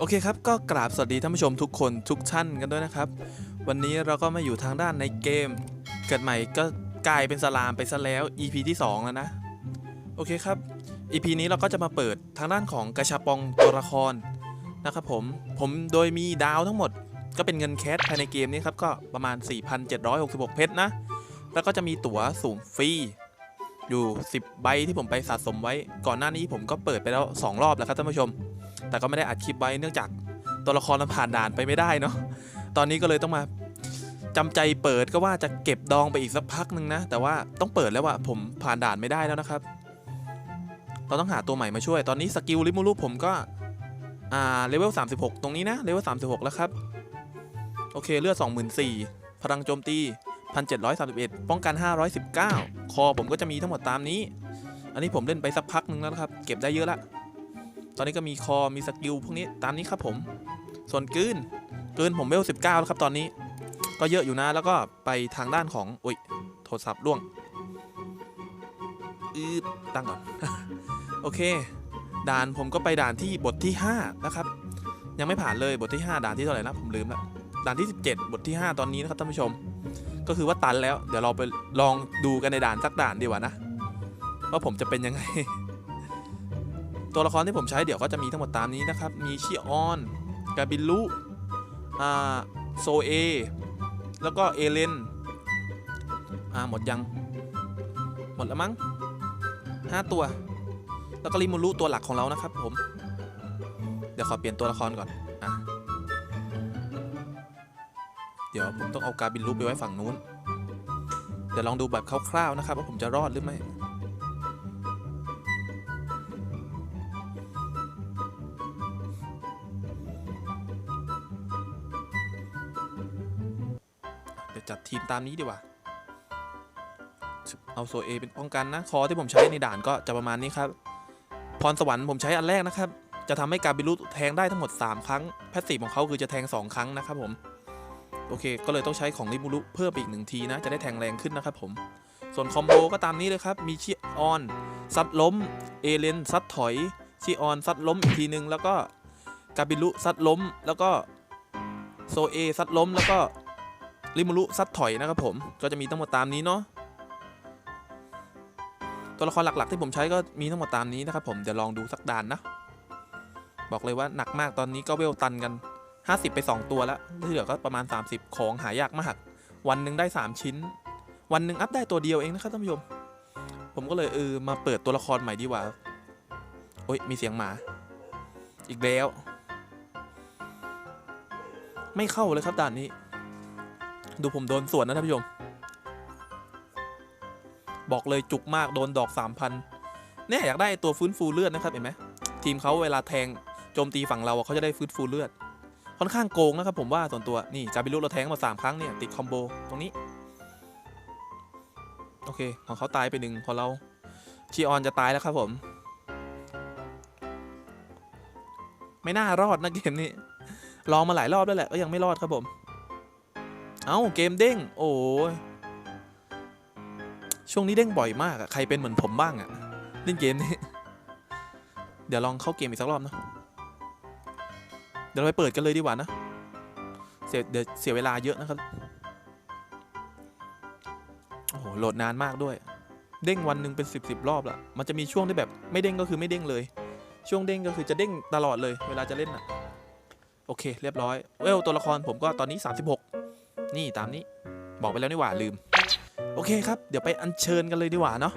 โอเคครับ ก็กราบสวัสดีท่านผู้ชมทุกคนทุกท่านกันด้วยนะครับ วันนี้เราก็มาอยู่ทางด้านในเกม เกิดใหม่ก็กลายเป็นสลามไปซะแล้ว EP ที่ 2 แล้วนะ โอเคครับ EP นี้เราก็จะมาเปิดทางด้านของกระชับปองตัวละครนะครับผม ผมโดยมีดาวทั้งหมด ก็เป็นเงินแคสภายในเกมนี้ครับ ก็ประมาณ 4,766 เพชรนะ แล้วก็จะมีตั๋วสูงฟรีอยู่ 10 ใบที่ผมไปสะสมไว้ ก่อนหน้านี้ผมก็เปิดไปแล้ว 2 รอบแล้วครับท่านผู้ชม แต่ก็ไม่ได้อัดคลิปไว้เนื่องจากตัวละครมันผ่านด่านไปไม่ได้เนาะตอนนี้ก็เลยต้องมาจำใจเปิดก็ว่าจะเก็บดองไปอีกสักพักหนึ่งนะ แต่ว่าต้องเปิดแล้วอะผมผ่านด่านไม่ได้แล้วนะครับ เราต้องหาตัวใหม่มาช่วย ตอนนี้สกิลลิมูรุผมก็ อ่าเลเวล36 ตรงนี้นะเลเวล36 แล้วครับ โอเคเลือด24,000พลังโจมตี 1731 ป้องกัน 519 คอผมก็จะมีทั้งหมดตามนี้ อันนี้ผมเล่นไปสักพักหนึ่งแล้วครับ เก็บได้เยอะละ ตอนนี้ก็มีคอมีสกิลพวกนี้ตามนี้ครับผม ส่วนกลืนกลืนผมเวล19 แล้วครับตอนนี้ ก็เยอะอยู่นะ แล้วก็ไปทางด้านของอุ้ยโทรศัพท์ล่วงอืดตั้งก่อน โอเค ด่านผมก็ไปด่านที่บทที่ 5 นะครับ ยังไม่ผ่านเลยบทที่ 5 ด่านที่เท่าไหร่นะผมลืมละด่านที่ 17 บทที่ 5 ตอนนี้นะครับท่านผู้ชม ก็คือว่าตันแล้ว เดี๋ยวเราไปลองดูกันในด่านสักด่านดีกว่านะ ว่าผมจะเป็นยังไง ตัวละครที่ผมใช้เดี๋ยวก็จะมีทั้งหมดตามนี้นะครับ มีชิออนกาบิลุอ่าโซเอ แล้วก็เอเลน อ่า หมดยัง หมดแล้วมั้งห้าตัว แล้วก็ริมูรุตัวหลักของเรานะครับผม เดี๋ยวขอเปลี่ยนตัวละครก่อน อะ เดี๋ยวผมต้องเอากาบิลุไปไว้ฝั่งนู้น เดี๋ยวลองดูแบบคร่าวๆนะครับว่าผมจะรอดหรือไม่ ทีมตามนี้ดีกว่า เอาโซเอเป็นป้องกันนะ คอที่ผมใช้ในด่านก็จะประมาณนี้ครับ พรสวรรค์ผมใช้อันแรกนะครับ จะทำให้การบิลุแทงได้ทั้งหมด 3 ครั้ง แพสซีฟของเขาคือจะแทง 2 ครั้งนะครับผม โอเค ก็เลยต้องใช้ของริมูรุเพิ่มอีกหนึ่งทีนะ จะได้แทงแรงขึ้นนะครับผม ส่วนคอมโบก็ตามนี้เลยครับ มีชิออน ซัดล้ม เอเลน ซัดถอย ชิออน ซัดล้มอีกทีนึง แล้วก็กาบิลุซัดล้ม แล้วก็โซเอซัดล้ม แล้วก็ ริมูรุซัดถอยนะครับผมก็จะมีทั้งหมดตามนี้เนาะตัวละครหลักๆที่ผมใช้ก็มีทั้งหมดตามนี้นะครับผมเดี๋ยวลองดูสักด่านนะ บอกเลยว่าหนักมากตอนนี้ก็เวลตันกัน 50 ไป 2 ตัวแล้วที่เหลือก็ประมาณ 30 ของหายากมาก วันหนึ่งได้ 3 ชิ้น วันหนึ่งอัพได้ตัวเดียวเองนะครับท่านผู้ชมผมก็เลยเออมาเปิดตัวละครใหม่ดีกว่าโอ้ยมีเสียงหมา อีกแล้ว ไม่เข้าเลยครับด่านนี้ ดูผมโดนสวนนะท่านผู้ชม บอกเลยจุกมากโดนดอก3,000เนี่ยอยากได้ตัวฟื้นฟูเลือดนะครับเห็นไหมทีมเขาเวลาแทงโจมตีฝั่งเราเขาจะได้ฟื้นฟูเลือด ค่อนข้างโกงนะครับผมว่าส่วนตัวนี่จาบิลุเราแทงมาสามครั้งเนี่ยติดคอมโบตรงนี้ โอเคของเขาตายไปหนึ่งของเราชีออนจะตายแล้วครับผม ไม่น่ารอดนะเกมนี้ ลองมาหลายรอบแล้วแหละก็ยังไม่รอดครับผม เอ้าเกมเด้ง โอ้ยช่วงนี้เด้งบ่อยมากอะใครเป็นเหมือนผมบ้างอะเล่นเกมนี้ เดี๋ยวลองเข้าเกมอีกสักรอบนะ เดี๋ยวเราไปเปิดกันเลยดีกว่านะ เสียเดี๋ยวเสียเวลาเยอะนะครับ โอ้โหโหลดนานมากด้วย เด้งวันหนึ่งเป็น10บสิบรอบละมันจะมีช่วงที่แบบไม่เด้งก็คือไม่เด้งเลย ช่วงเด้งก็คือจะเด้งตลอดเลย เวลาจะเล่นอะโอเค เรียบร้อย เวลตัวละครผมก็ตอนนี้ 36 นี่ตามนี้ บอกไปแล้วนี่หว่าลืม โอเคครับ เดี๋ยวไปอัญเชิญกันเลยดีกว่าเนาะ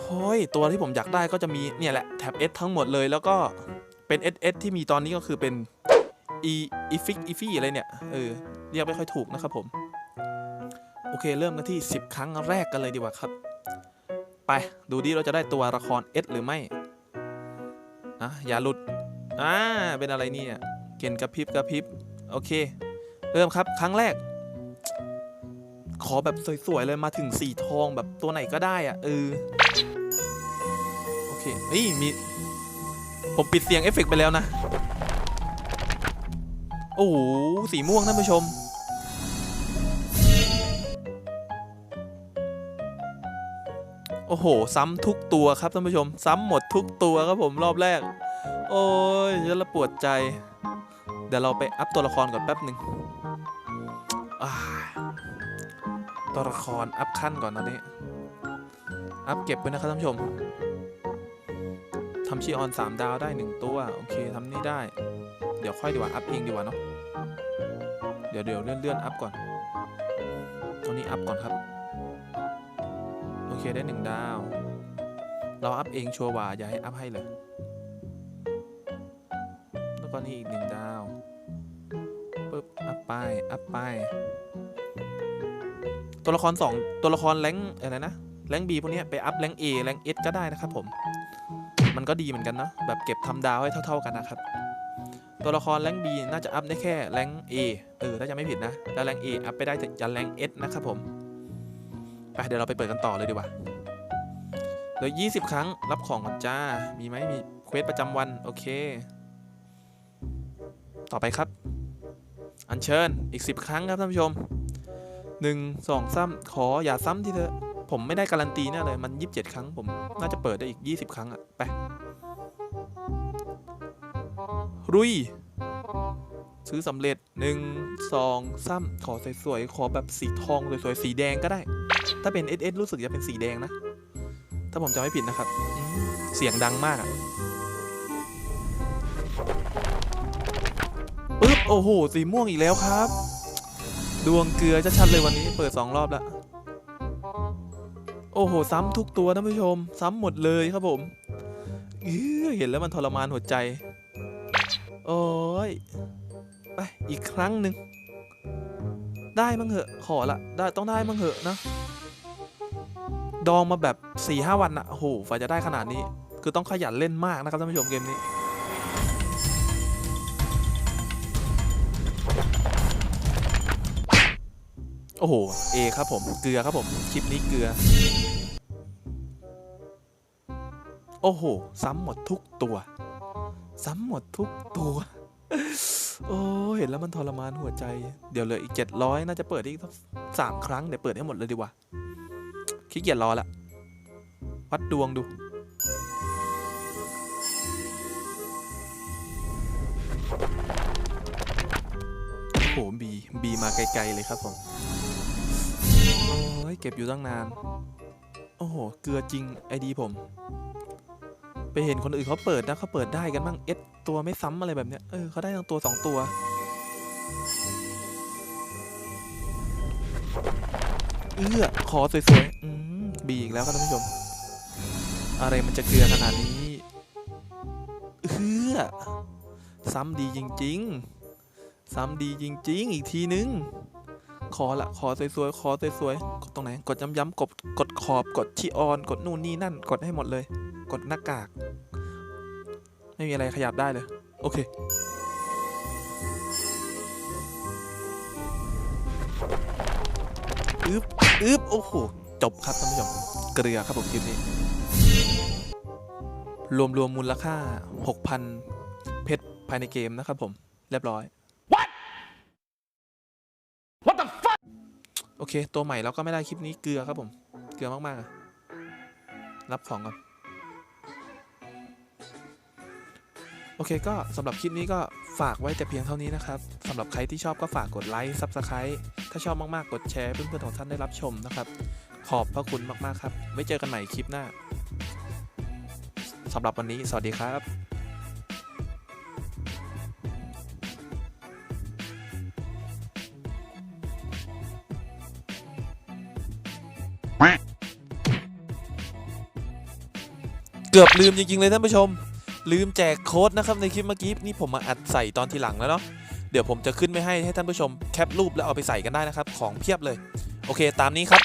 โฮ้ยตัวที่ผมอยากได้ก็จะมีเนี่ยแหละแท็บ S ทั้งหมดเลยแล้วก็เป็น SS ที่มีตอนนี้ก็คือเป็น E e f i c e f i อะไรเนี่ยเออเรียกไม่ค่อยถูกนะครับผม โอเคเริ่มกันที่ 10 ครั้งแรกกันเลยดีกว่าครับ ไปดูดิเราจะได้ตัวละคร S หรือไม่นะอย่าหลุดอ่าเป็นอะไรเนี่ย เกณฑ์กระพริบกระพริบ โอเค เริ่มครับ ครั้งแรก ขอแบบสวยๆ เลยมาถึงสีทองแบบตัวไหนก็ได้อะเออโอเคนี่มี ผมปิดเสียงเอฟเฟกต์ไปแล้วนะ โอ้โหสีม่วงท่านผู้ชม โอ้โห ซ้ำทุกตัวครับท่านผู้ชม ซ้ำหมดทุกตัวครับผมรอบแรก โอ้ยฉันละปวดใจ เดี๋ยวเราไปอัพตัวละครก่อนแป๊บหนึ่ง ตัวละครอัพขั้นก่อนตอนนี้ อัพเก็บไว้นะครับท่านผู้ชมทำชีออน 3 ดาวได้ 1 ตัว โอเคทำนี่ได้ เดี๋ยวค่อยดีกว่า อัพเองดีกว่าเนาะเดี๋ยวเดี๋ยวเลื่อนเลื่อนอัพก่อนตัวนี้อัพก่อนครับ โอเคได้ 1 ดาว เราอัพเองชัวร์ว่าอย่าให้อัพให้เลย แล้วก็นี่อีกหนึ่งดาวปึ๊บอัพไปอัพไป ตัวละครสองตัวละครแรงอะไรนะแรงบีพวกนี้ไปอัพแรงเอแรงเอสก็ได้นะครับผม มันก็ดีเหมือนกันเนาะแบบเก็บทำดาวให้เท่า ๆกันนะครับ ตัวละครแรงบีน่าจะอัพได้แค่แรงเอเออถ้าจะไม่ผิดนะแล้วแรงเออัพไปได้แต่ยันแรงเอสนะครับผมไปเดี๋ยวเราไปเปิดกันต่อเลยดีกว่าเหลือ20 ครั้งรับของก่อนจ้า มีไหมมีเควสประจำวัน โอเค ต่อไปครับ อัญเชิญอีก 10 ครั้งครับท่านผู้ชม 1 2 3ขออย่าซ้ำที่เธอะผมไม่ได้การันตีแน่เลย มัน 27 ครั้ง ผมน่าจะเปิดได้อีก 20 ครั้งอะไปรุย ซื้อสำเร็จ1 2 3ขอสวยๆ ขอแบบสีทองสวยๆ สีแดงก็ได้ ถ้าเป็น SS รู้สึกจะเป็นสีแดงนะ ถ้าผมจำไม่ผิดนะครับ เสียงดังมากอะปึ๊บโอ้โห สีม่วงอีกแล้วครับ ดวงเกลือจะชัดเลยวันนี้เปิดสองรอบแล้วโอ้โห ซ้ำทุกตัวท่านผู้ชม ซ้ำหมดเลยครับผมอื้อเห็นแล้วมันทรมานหัวใจ โอ้ยไปอีกครั้งหนึ่งได้มั้งเหอะ ขอละได้ต้องได้มั้งเหอะนะ ดองมาแบบ4ี่ห้าวันอะโอ้โหฝ่าจะได้ขนาดนี้ คือต้องขยันเล่นมากนะครับท่านผู้ชมเกมนี้ โอ้โห เอครับผม เกลือครับผม คลิปนี้เกลือ โอ้โห ซ้ำหมดทุกตัว ซ้ำหมดทุกตัว โอ้เห็นแล้วมันทรมานหัวใจ เดี๋ยวเหลืออีก700น่าจะเปิดอีกสักสามครั้ง เดี๋ยวเปิดให้หมดเลยดีกว่า ขี้เกียจรอละ วัดดวงดู โอ้โหบี บีมาไกลๆเลยครับผม เก็บอยู่ตั้งนาน โอ้โห เกลือจริงไอดีผม ไปเห็นคนอื่นเขาเปิดนะเขาเปิดได้กันบ้างเอสตัวไม่ซ้ำอะไรแบบเนี้ย เออเขาได้ทั้งตัวสองตัว เอื้อขอสวยๆ อืมบีอีกแล้วครับท่านผู้ชม อะไรมันจะเกลือขนาดนี้ เอื้อ ซ้ำดีจริง ๆ ซ้ำดีจริง ๆ อีกทีนึง ขอละขอสวยๆขอสวยๆกดตรงไหน กดย้ำๆกดกดขอบกดชีออน กดนู่นนี่นั่น กดให้หมดเลย กดหน้ากาก ไม่มีอะไรขยับได้เลย โอเคอึ๊บอึ๊บโอ้โห จบครับท่านผู้ชมเกลือครับผมคลิปนี้ รวมรวมมูลค่า 6,000 เพชรภายในเกมนะครับผม เรียบร้อย เค ตัวใหม่เราก็ไม่ได้คลิปนี้เกลือครับผม เกลือมากๆรับของก่อนโอเคก็สำหรับคลิปนี้ก็ฝากไว้แต่เพียงเท่านี้นะครับสำหรับใครที่ชอบก็ฝากกดไลค์ซับสไคร b ์ถ้าชอบมากๆ กดแชร์เพื่อนๆของท่านได้รับชมนะครับ ขอบพระคุณมากๆครับ ไว้เจอกันใหม่คลิปหน้าสำหรับวันนี้ สวัสดีครับ เกือบลืมจริงๆเลยท่านผู้ชม ลืมแจกโค้ดนะครับในคลิปเมื่อกี้นี่ผมมาอัดใส่ตอนทีหลังแล้วเนาะเดี๋ยวผมจะขึ้นไม่ให้ให้ท่านผู้ชมแคปรูปแล้วเอาไปใส่กันได้นะครับ ของเพียบเลย โอเคตามนี้ครับ